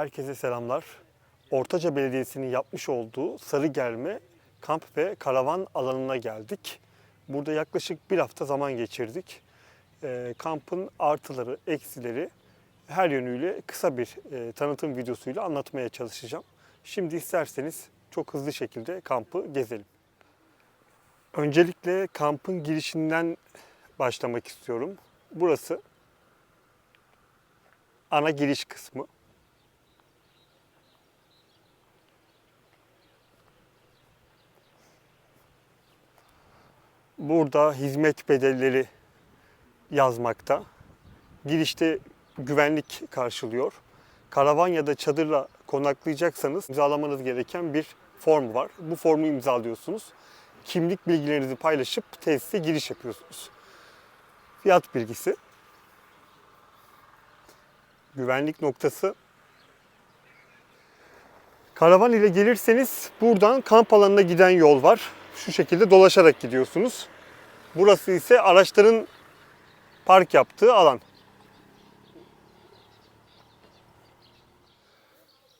Herkese selamlar. Ortaca Belediyesi'nin yapmış olduğu Sarıgerme kamp ve karavan alanına geldik. Burada yaklaşık bir hafta zaman geçirdik. Ee, kampın artıları, eksileri her yönüyle kısa bir e, tanıtım videosuyla anlatmaya çalışacağım. Şimdi isterseniz çok hızlı şekilde kampı gezelim. Öncelikle kampın girişinden başlamak istiyorum. Burası ana giriş kısmı. Burada hizmet bedelleri yazmakta. Girişte güvenlik karşılıyor. Karavan ya da çadırla konaklayacaksanız imzalamanız gereken bir form var. Bu formu imzalıyorsunuz. Kimlik bilgilerinizi paylaşıp tesise giriş yapıyorsunuz. Fiyat bilgisi. Güvenlik noktası. Karavan ile gelirseniz buradan kamp alanına giden yol var. Şu şekilde dolaşarak gidiyorsunuz. Burası ise araçların park yaptığı alan.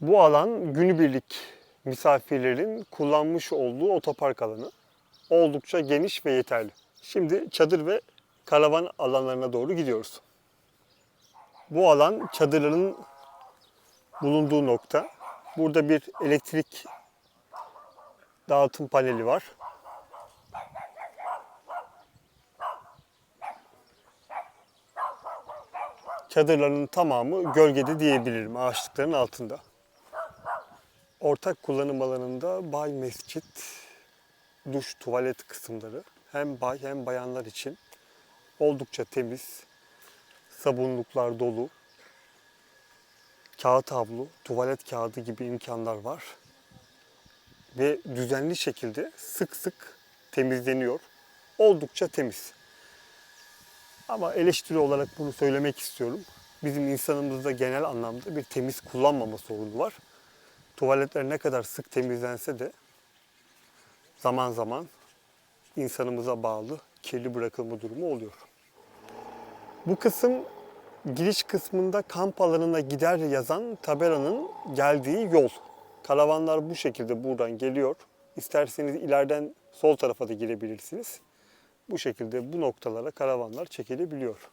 Bu alan günübirlik misafirlerin kullanmış olduğu otopark alanı. Oldukça geniş ve yeterli. Şimdi çadır ve karavan alanlarına doğru gidiyoruz. Bu alan çadırların bulunduğu nokta. Burada bir elektrik dağıtım paneli var. Çadırların tamamı gölgede diyebilirim ağaçlıkların altında. Ortak kullanım alanında bay mescit, duş, tuvalet kısımları hem bay hem bayanlar için oldukça temiz. Sabunluklar dolu. Kağıt havlu, tuvalet kağıdı gibi imkanlar var. Ve düzenli şekilde sık sık temizleniyor. Oldukça temiz. Ama eleştiri olarak bunu söylemek istiyorum. Bizim insanımızda genel anlamda bir temiz kullanmama sorunu var. Tuvaletler ne kadar sık temizlense de zaman zaman insanımıza bağlı kirli bırakılma durumu oluyor. Bu kısım giriş kısmında kamp alanına gider yazan tabelanın geldiği yol. Karavanlar bu şekilde buradan geliyor. İsterseniz ileriden sol tarafa da girebilirsiniz. Bu şekilde bu noktalara karavanlar çekilebiliyor.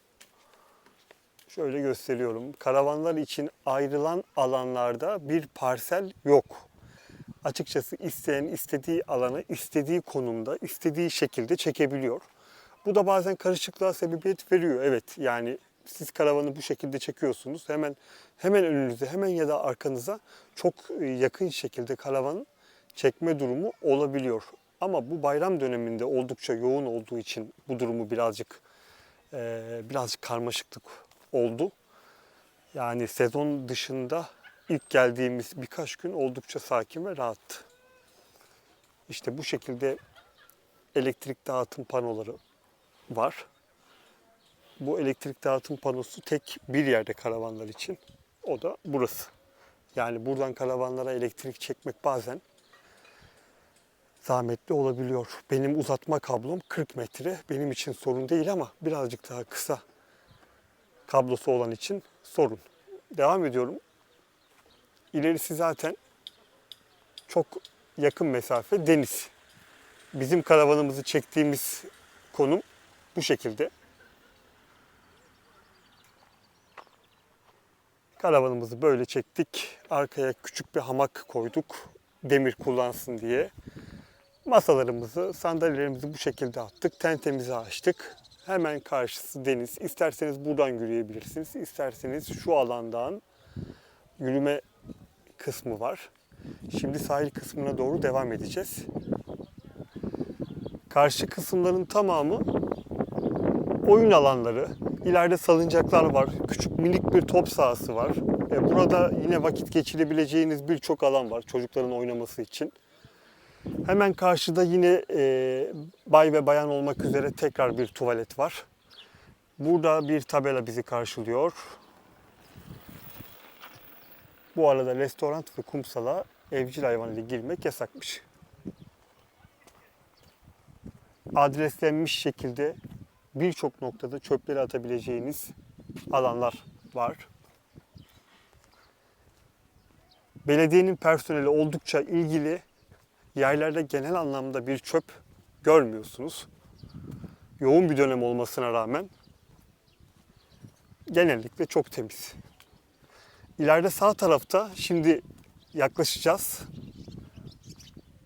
Şöyle gösteriyorum. Karavanlar için ayrılan alanlarda bir parsel yok. Açıkçası isteyen istediği alanı istediği konumda, istediği şekilde çekebiliyor. Bu da bazen karışıklığa sebebiyet veriyor. Evet yani siz karavanı bu şekilde çekiyorsunuz. Hemen hemen önünüze, hemen ya da arkanıza çok yakın şekilde karavanın çekme durumu olabiliyor. Ama bu bayram döneminde oldukça yoğun olduğu için bu durumu birazcık e, birazcık karmaşıklık oldu. Yani sezon dışında ilk geldiğimiz birkaç gün oldukça sakin ve rahattı. İşte bu şekilde elektrik dağıtım panoları var. Bu elektrik dağıtım panosu tek bir yerde karavanlar için. O da burası. Yani buradan karavanlara elektrik çekmek bazen zahmetli olabiliyor. Benim uzatma kablom 40 metre. Benim için sorun değil ama birazcık daha kısa kablosu olan için sorun. Devam ediyorum. İlerisi zaten çok yakın mesafe deniz. Bizim karavanımızı çektiğimiz konum bu şekilde. Karavanımızı böyle çektik. Arkaya küçük bir hamak koyduk. Demir kullansın diye. Masalarımızı, sandalyelerimizi bu şekilde attık. Tentemizi açtık. Hemen karşısı deniz. İsterseniz buradan yürüyebilirsiniz. İsterseniz şu alandan yürüme kısmı var. Şimdi sahil kısmına doğru devam edeceğiz. Karşı kısımların tamamı oyun alanları. İleride salıncaklar var. Küçük minik bir top sahası var. E, Burada yine vakit geçirebileceğiniz birçok alan var çocukların oynaması için. Hemen karşıda yine e, bay ve bayan olmak üzere tekrar bir tuvalet var. Burada bir tabela bizi karşılıyor. Bu arada restoran ve kumsala evcil hayvan ile girmek yasakmış. Adreslenmiş şekilde birçok noktada çöpleri atabileceğiniz alanlar var. Belediyenin personeli oldukça ilgili. Yerlerde genel anlamda bir çöp görmüyorsunuz. Yoğun bir dönem olmasına rağmen genellikle çok temiz. İleride sağ tarafta şimdi yaklaşacağız.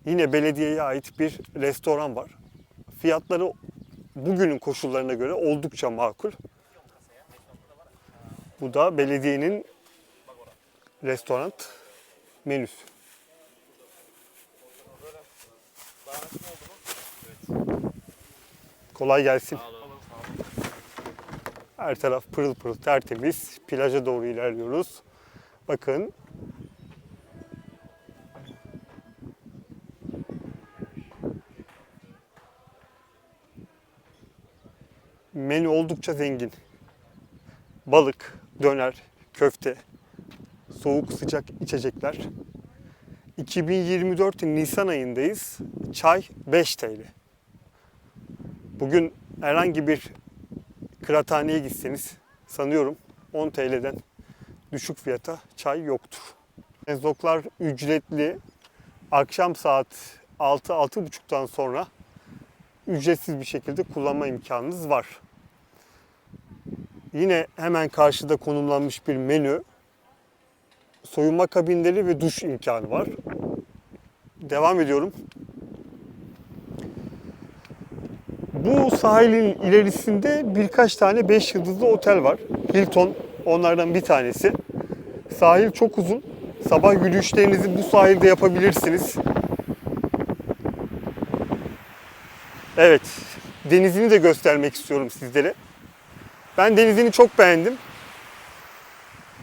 Yine belediyeye ait bir restoran var. Fiyatları bugünün koşullarına göre oldukça makul. Bu da belediyenin restoran menüsü. Kolay gelsin. Her taraf pırıl pırıl tertemiz. Plaja doğru ilerliyoruz. Bakın. Menü oldukça zengin. Balık, döner, köfte, soğuk sıcak içecekler. 2024 Nisan ayındayız. Çay 5 TL. Bugün herhangi bir kıraathaneye gitseniz sanıyorum 10 TL'den düşük fiyata çay yoktur. Mezoklar ücretli. Akşam saat 6-6.30'dan sonra ücretsiz bir şekilde kullanma imkanınız var. Yine hemen karşıda konumlanmış bir menü. Soyunma kabinleri ve duş imkanı var. Devam ediyorum. Bu sahilin ilerisinde birkaç tane 5 yıldızlı otel var. Hilton onlardan bir tanesi. Sahil çok uzun. Sabah yürüyüşlerinizi bu sahilde yapabilirsiniz. Evet, denizini de göstermek istiyorum sizlere. Ben denizini çok beğendim.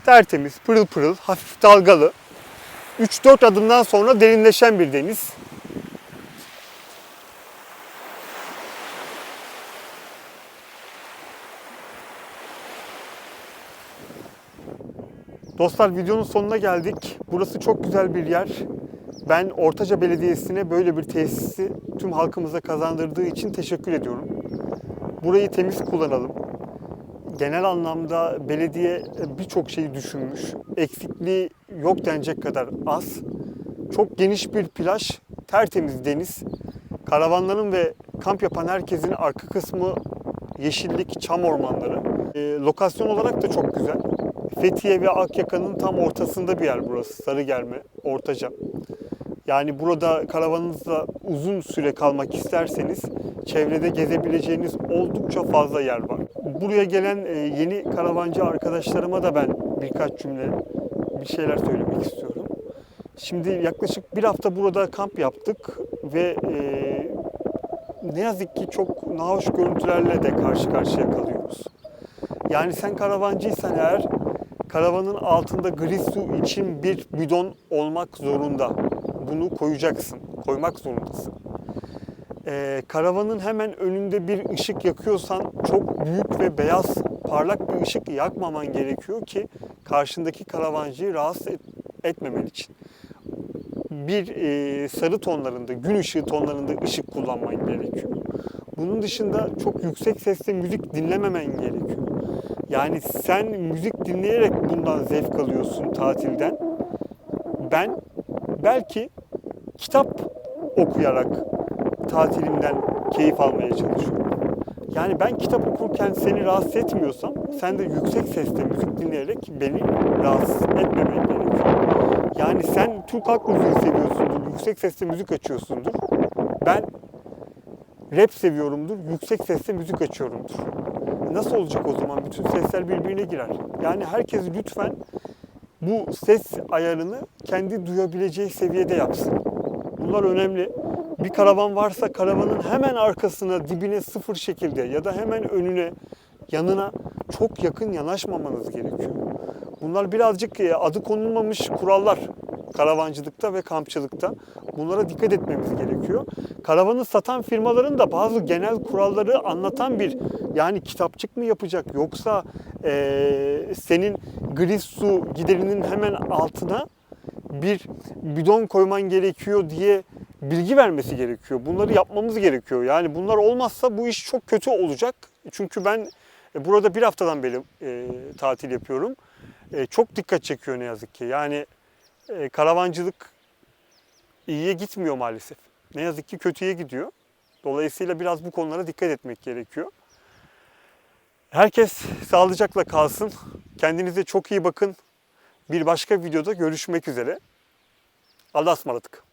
Tertemiz, pırıl pırıl, hafif dalgalı. 3-4 adımdan sonra derinleşen bir deniz. Dostlar videonun sonuna geldik. Burası çok güzel bir yer. Ben Ortaca Belediyesi'ne böyle bir tesisi tüm halkımıza kazandırdığı için teşekkür ediyorum. Burayı temiz kullanalım. Genel anlamda belediye birçok şeyi düşünmüş. Eksikliği yok denecek kadar az. Çok geniş bir plaj, tertemiz deniz. Karavanların ve kamp yapan herkesin arka kısmı yeşillik, çam ormanları. E, lokasyon olarak da çok güzel. Fethiye ve Akyaka'nın tam ortasında bir yer burası. Sarıgerme, Ortaca. Yani burada karavanınızla uzun süre kalmak isterseniz çevrede gezebileceğiniz oldukça fazla yer var. Buraya gelen e, yeni karavancı arkadaşlarıma da ben birkaç cümle bir şeyler söylemek istiyorum. Şimdi yaklaşık bir hafta burada kamp yaptık ve e, ne yazık ki çok nahoş görüntülerle de karşı karşıya kalıyoruz. Yani sen karavancıysan eğer karavanın altında gri su için bir bidon olmak zorunda. Bunu koyacaksın, koymak zorundasın. Ee, karavanın hemen önünde bir ışık yakıyorsan çok büyük ve beyaz parlak bir ışık yakmaman gerekiyor ki karşındaki karavancıyı rahatsız et, etmemen için. Bir e, sarı tonlarında, gün ışığı tonlarında ışık kullanman gerekiyor. Bunun dışında çok yüksek sesle müzik dinlememen gerekiyor. Yani sen müzik dinleyerek bundan zevk alıyorsun tatilden. Ben belki kitap okuyarak tatilimden keyif almaya çalışıyorum. Yani ben kitap okurken seni rahatsız etmiyorsam sen de yüksek sesle müzik dinleyerek beni rahatsız etmemen gerekiyor. Yani sen Türk halk müziği seviyorsundur, yüksek sesle müzik açıyorsundur. Ben rap seviyorumdur, yüksek sesle müzik açıyorumdur. Nasıl olacak o zaman? Bütün sesler birbirine girer. Yani herkes lütfen bu ses ayarını kendi duyabileceği seviyede yapsın. Bunlar önemli. Bir karavan varsa karavanın hemen arkasına, dibine sıfır şekilde ya da hemen önüne, yanına çok yakın yanaşmamanız gerekiyor. Bunlar birazcık e, adı konulmamış kurallar karavancılıkta ve kampçılıkta. Bunlara dikkat etmemiz gerekiyor. Karavanı satan firmaların da bazı genel kuralları anlatan bir yani kitapçık mı yapacak yoksa e, senin gri su giderinin hemen altına bir bidon koyman gerekiyor diye bilgi vermesi gerekiyor. Bunları yapmamız gerekiyor. Yani bunlar olmazsa bu iş çok kötü olacak. Çünkü ben e, burada bir haftadan beri e, tatil yapıyorum. E, çok dikkat çekiyor ne yazık ki. Yani e, karavancılık iyiye gitmiyor maalesef. Ne yazık ki kötüye gidiyor. Dolayısıyla biraz bu konulara dikkat etmek gerekiyor. Herkes sağlıcakla kalsın. Kendinize çok iyi bakın. Bir başka videoda görüşmek üzere. Allah'a ısmarladık.